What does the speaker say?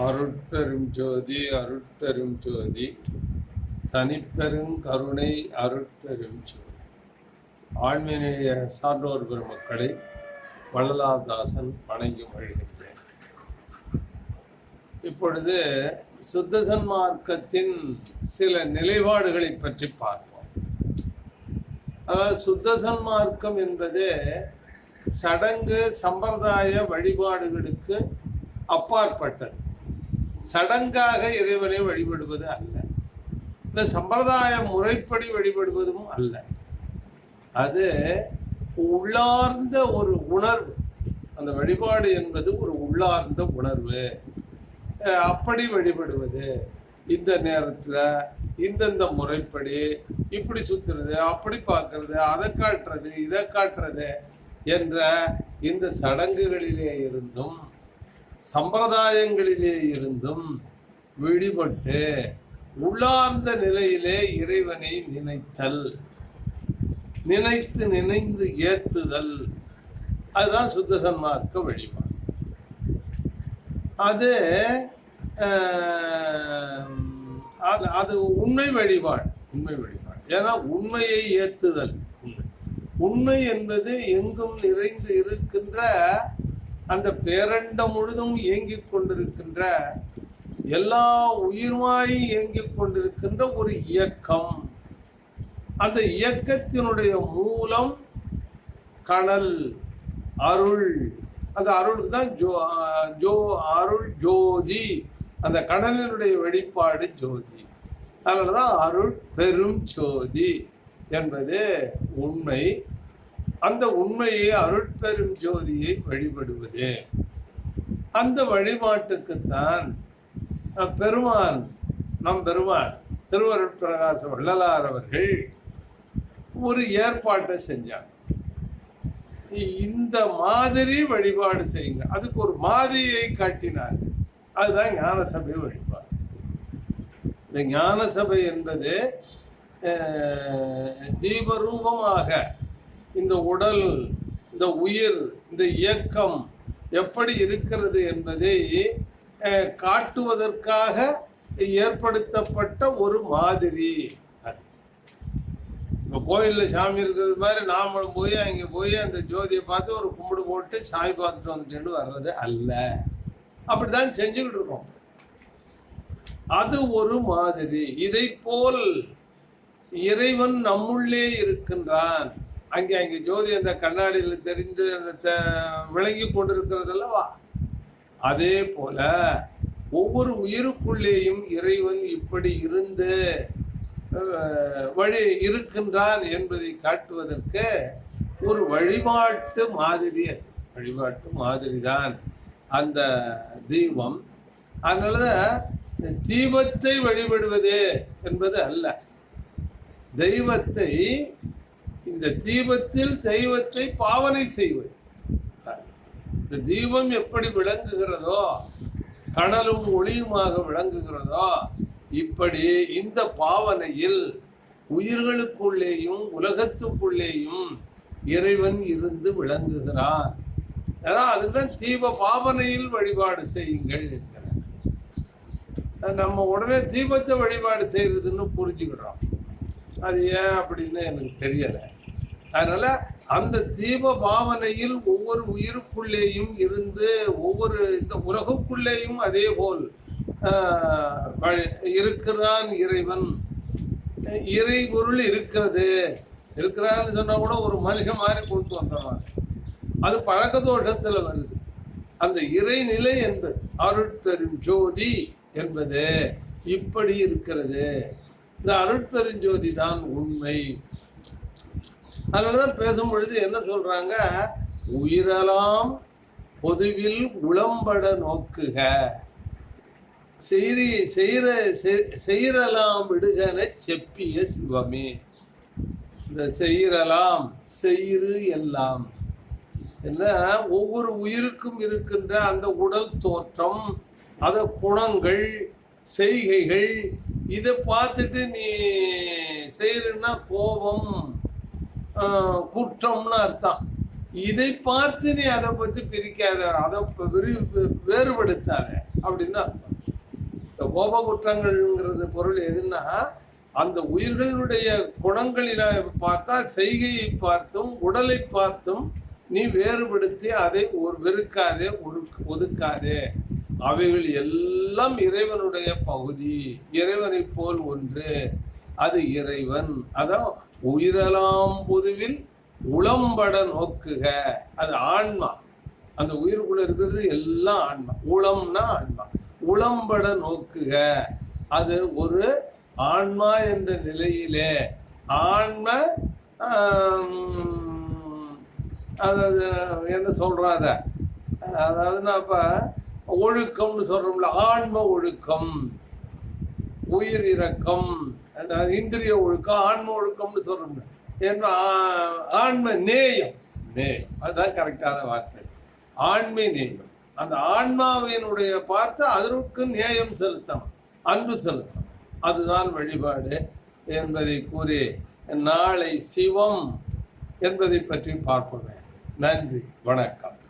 அருட்பெரும் ஜோதி அருட்பெரும் ஜோதி. தனிப்பெரும் கருணை அருட்பெரும் ஜோதி. ஆண்மீக சான்றோர் பெருமக்களை வள்ளலாதாசன் வணங்கி வழிகின்றேன் இப்பொழுது சுத்த சன்மார்க்கத்தின் சில நிலைப்பாடுகளை பற்றி பார்ப்போம். அதாவது சுத்த சன்மார்க்கம் என்பது சடங்கு சம்பிரதாய வழிபாடுகளுக்கு அப்பாற்பட்டது. சடங்காக இறைவனை வழிபடுவது அல்ல. இல்லை சம்பிரதாய முறைப்படி வழிபடுவதும் அல்ல. அது உள்ளார்ந்த ஒரு உணர்வு. அந்த வழிபாடு என்பது ஒரு உள்ளார்ந்த உணர்வு. அப்படி வழிபடுவது. இந்த நேரத்தில் இந்தந்த முறைப்படி இப்படி சுற்றுறது அப்படி பார்க்கறது அதை காட்டுறது இதை காட்டுறது என்ற இந்த சடங்குகளிலே இருந்தும் சம்பிரதாயங்களிலே இருந்தும் விடுபட்டு உள்ளார்ந்த நிலையிலே இறைவனை நினைத்தல் நினைத்து நினைந்து ஏத்துதல். அதுதான் சுத்த சன்மார்க்க வழிபாடு. அது அது அது உண்மை வழிபாடு உண்மை வழிபாடு. ஏன்னா உண்மையை ஏத்துதல். உண்மை என்பது எங்கும் நிறைந்து இருக்கின்ற அந்த பேரண்டம் முழுதும் இயங்கிக் கொண்டிருக்கின்ற எல்லா உயிர்வாயும் இயங்கிக் கொண்டிருக்கின்ற ஒரு இயக்கம். அந்த இயக்கத்தினுடைய மூலம் கடல் அருள் அந்த அருளுக்கு தான் ஜோ ஜோ அருள் ஜோதி. அந்த கடலினுடைய வெளிப்பாடு ஜோதி. அதனால தான் அருள் பெரும் ஜோதி என்பது உண்மை. அந்த உண்மையை அருட்பெரும் ஜோதியை வழிபடுவது. அந்த வழிபாட்டுக்குத்தான் பெருமான் நம் பெருமான் திருவருட்பிரகாச வள்ளலார் அவர்கள் ஒரு ஏற்பாட்டை செஞ்சாங்க. இந்த மாதிரி வழிபாடு செய்யுங்க. அதுக்கு ஒரு மாதிரியை காட்டினார். அதுதான் ஞான சபை வழிபாடு. இந்த ஞான சபை என்பது தீபரூபமாக இந்த உடல் இந்த உயிர் இந்த இயக்கம் எப்படி இருக்கிறது என்பதை காட்டுவதற்காக ஏற்படுத்தப்பட்ட ஒரு மாதிரி இப்போ கோயிலில் சாமி இருக்கிறது மாதிரி நாமளும் போய் அங்கே போய் அந்த ஜோதியை பார்த்து ஒரு கும்பிடு போட்டு சாமி பார்த்துட்டு வந்துட்டேன்னு வர்றது அல்ல. அப்படிதான் செஞ்சுக்கிட்டு இருக்கோம். அது ஒரு மாதிரி. இதை போல் இறைவன் நம்முள்ளே இருக்கின்றான். அங்கே அங்கே ஜோதி அந்த கண்ணாடியில் தெரிந்து அந்த த- விளங்கி கொண்டிருக்கிறது அல்லவா அதே போல ஒவ்வொரு உயிருக்குள்ளேயும் இறைவன் இப்படி இருந்து வழி இருக்கின்றான் என்பதை காட்டுவதற்கு ஒரு வழிபாட்டு மாதிரி அது. வழிபாட்டு மாதிரி தான் அந்த தீபம் அதனாலதான் தீபத்தை வழிபடுவது என்பது அல்ல தெய்வத்தை இந்த தீபத்தில் தெய்வத்தை பாவனை செய்வது இந்த தீபம் எப்படி விளங்குகிறதோ கடலும் ஒளியுமாக விளங்குகிறதோ இப்படி இந்த பாவனையில் உயிர்களுக்குள்ளேயும் உலகத்துக்குள்ளேயும் இறைவன் இருந்து விளங்குகிறான். அதான் அதுதான் தீப பாவனையில் வழிபாடு செய்யுங்கள் என்கிறார். நம்ம உடனே தீபத்தை வழிபாடு செய்யறதுன்னு புரிஞ்சுக்கிறோம். அது ஏன் அப்படின்னு எனக்கு தெரியலை. அதனால அந்த தீப பாவனையில் ஒவ்வொரு உயிருக்குள்ளேயும் இருந்து ஒவ்வொரு இந்த உலகுக்குள்ளேயும் அதே போல் இருக்கிறான் இறைவன். இறை பொருள் இருக்கிறது. இருக்கிறான்னு சொன்னா கூட ஒரு மனுஷன் மாதிரி கொண்டு வந்துடுவாங்க அது பழக்க தோஷத்துல வருது. அந்த இறைநிலை என்பது அருட்பெரும் ஜோதி என்பது இப்படி இருக்கிறது. இந்த அருட்பெருஞ்சோதி தான் உண்மை. அதனாலதான் பேசும் பொழுது என்ன சொல்றாங்க? உயிரெல்லாம் பொதுவில் உளம்பட நோக்குக. செய்தி செய்கிற செய்கிறலாம் விடுகன செப்பிய சிவமே. இந்த செய்கிறலாம் செயிறு எல்லாம். என்ன? ஒவ்வொரு உயிருக்கும் இருக்கின்ற அந்த உடல் தோற்றம் அத குணங்கள் செய்கைகள் இதை பார்த்துட்டு நீ செய்யறன்னா கோபம். குற்றம்னு அர்த்தம். இதை பார்த்து நீ அதை பற்றி பிரிக்காத அதை ப- விரி- வேறுபடுத்தாத அப்படின்னு அர்த்தம். இந்த கோப குற்றங்கள்ங்கிறது பொருள் எதுன்னா அந்த உயிர்களுடைய குணங்களில பார்த்தா செய்கையை பார்த்தும் உடலை பார்த்தும் நீ வேறுபடுத்தி அதை ஒரு வெறுக்காதே ஒதுக்காதே. அவைகள் எல்லாம் இறைவனுடைய பகுதி. இறைவனைப் போல் ஒன்று. அது இறைவன். அதான் உயிரலாம் பொதுவில் உளம்பட நோக்குக. அது ஆன்மா. அந்த உயிருக்குள்ள இருக்கிறது எல்லாம் ஆன்மா. உளம்னா ஆன்மா. உளம்பட நோக்குக. அது ஒரு ஆன்மா என்ற நிலையிலே. ஆன்ம அதாவது என்ன சொல்றாத? அதாவது நான் இப்போ ஒழுக்கம்னு சொல்றோம்ல. ஆன்ம ஒழுக்கம் உயிர் இறக்கம் அதாவது இந்திரிய ஒழுக்கம் ஆன்ம ஒழுக்கம்னு சொல்றோம்ல. என்ன ஆ- ஆன்ம நேயம். நேயம். அதுதான் கரெக்டான வார்த்தை. ஆண்மை நேயம். அந்த ஆன்மாவினுடைய பார்த்து அதற்கு நேயம் செலுத்தணும் அன்பு செலுத்தணும். அதுதான் வழிபாடு என்பதை கூறி நாளை சிவம் என்பதை பற்றி பார்ப்போமே. நன்றி வணக்கம்.